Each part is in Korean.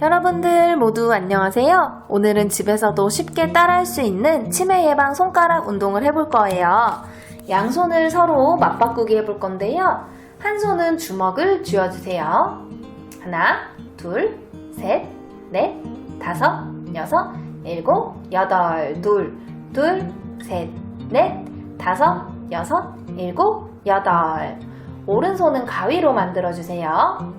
여러분들 모두 안녕하세요. 오늘은 집에서도 쉽게 따라할 수 있는 치매 예방 손가락 운동을 해볼 거예요. 양손을 서로 맞바꾸기 해볼 건데요. 한 손은 주먹을 쥐어주세요. 하나, 둘, 셋, 넷, 다섯, 여섯, 일곱, 여덟, 둘, 둘, 셋, 넷, 다섯, 여섯, 일곱, 여덟. 오른손은 가위로 만들어주세요.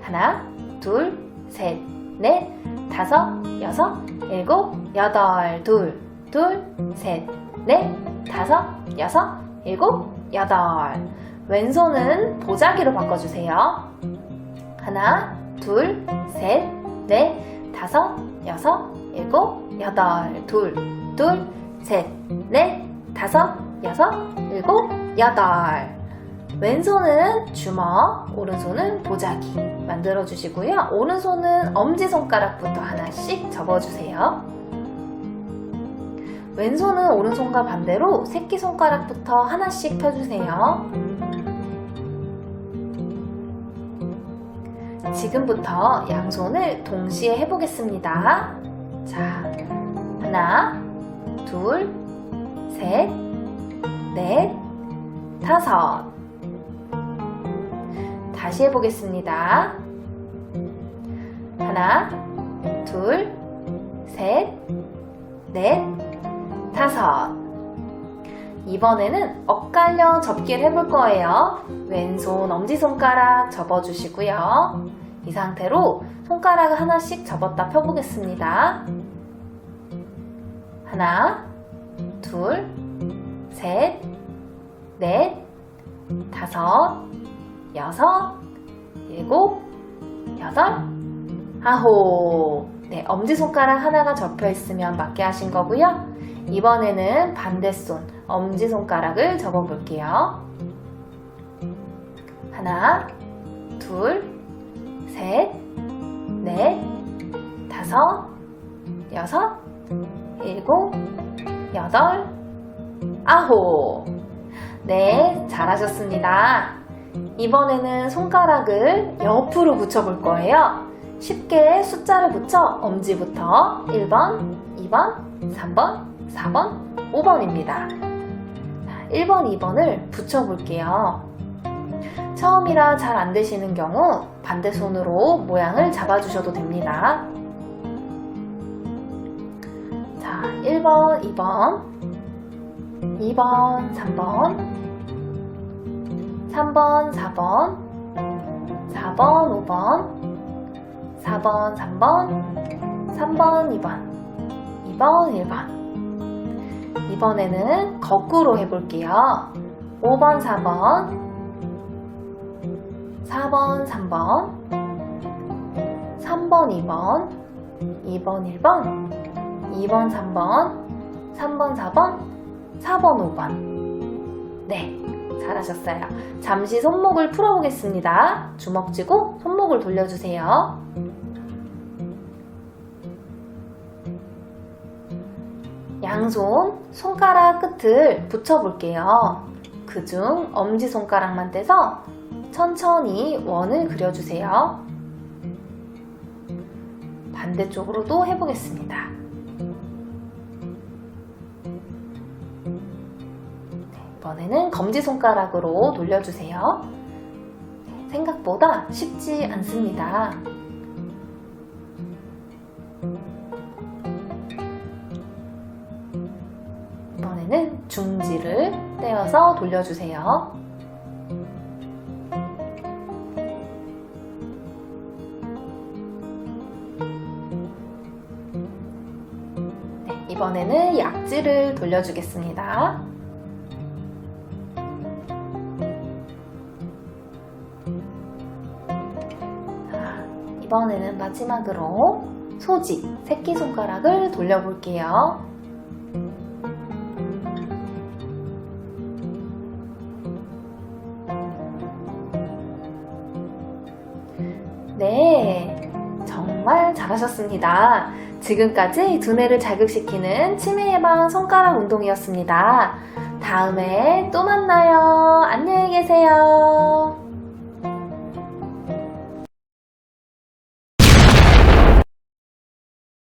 하나, 둘, 셋, 넷, 다섯, 여섯, 일곱, 여덟, 둘, 둘, 셋, 넷, 다섯, 여섯, 일곱, 여덟. 왼손은 보자기로 바꿔주세요. 하나, 둘, 셋, 넷, 다섯, 여섯, 일곱, 여덟, 둘, 둘, 셋, 넷, 다섯, 여섯, 일곱, 여덟. 왼손은 주먹, 오른손은 보자기 만들어 주시고요. 오른손은 엄지손가락부터 하나씩 접어주세요. 왼손은 오른손과 반대로 새끼손가락부터 하나씩 펴주세요. 지금부터 양손을 동시에 해보겠습니다. 자, 하나, 둘, 셋, 넷, 다섯. 다시 해보겠습니다. 하나, 둘, 셋, 넷, 다섯. 이번에는 엇갈려 접기를 해볼 거예요. 왼손 엄지손가락 접어주시고요. 이 상태로 손가락을 하나씩 접었다 펴보겠습니다. 하나, 둘, 셋, 넷, 다섯, 여섯, 일곱, 여덟, 아홉. 네, 엄지손가락 하나가 접혀 있으면 맞게 하신 거고요. 이번에는 반대손 엄지손가락을 접어 볼게요. 하나, 둘, 셋, 넷, 다섯, 여섯, 일곱, 여덟, 아홉. 네, 잘하셨습니다. 이번에는 손가락을 옆으로 붙여볼 거예요. 쉽게 숫자를 붙여 엄지부터 1번, 2번, 3번, 4번, 5번입니다. 1번, 2번을 붙여볼게요. 처음이라 잘 안 되시는 경우 반대 손으로 모양을 잡아주셔도 됩니다. 자, 1번, 2번, 2번, 3번, 3번, 4번, 4번, 5번, 4번, 3번, 3번, 2번, 2번, 1번. 이번에는 거꾸로 해볼게요. 5번, 4번, 4번, 3번, 3번, 2번, 2번, 1번, 2번, 3번, 3번, 4번, 4번, 5번. 네, 잘하셨어요. 잠시 손목을 풀어보겠습니다. 주먹 쥐고 손목을 돌려주세요. 양손 손가락 끝을 붙여볼게요. 그중 엄지손가락만 떼서 천천히 원을 그려주세요. 반대쪽으로도 해보겠습니다. 이번에는 검지손가락으로 돌려주세요. 네, 생각보다 쉽지 않습니다. 이번에는 중지를 떼어서 돌려주세요. 네, 이번에는 약지를 돌려주겠습니다. 이번에는 마지막으로 소지, 새끼손가락을 돌려볼게요. 네, 정말 잘하셨습니다. 지금까지 두뇌를 자극시키는 치매 예방 손가락 운동이었습니다. 다음에 또 만나요. 안녕히 계세요.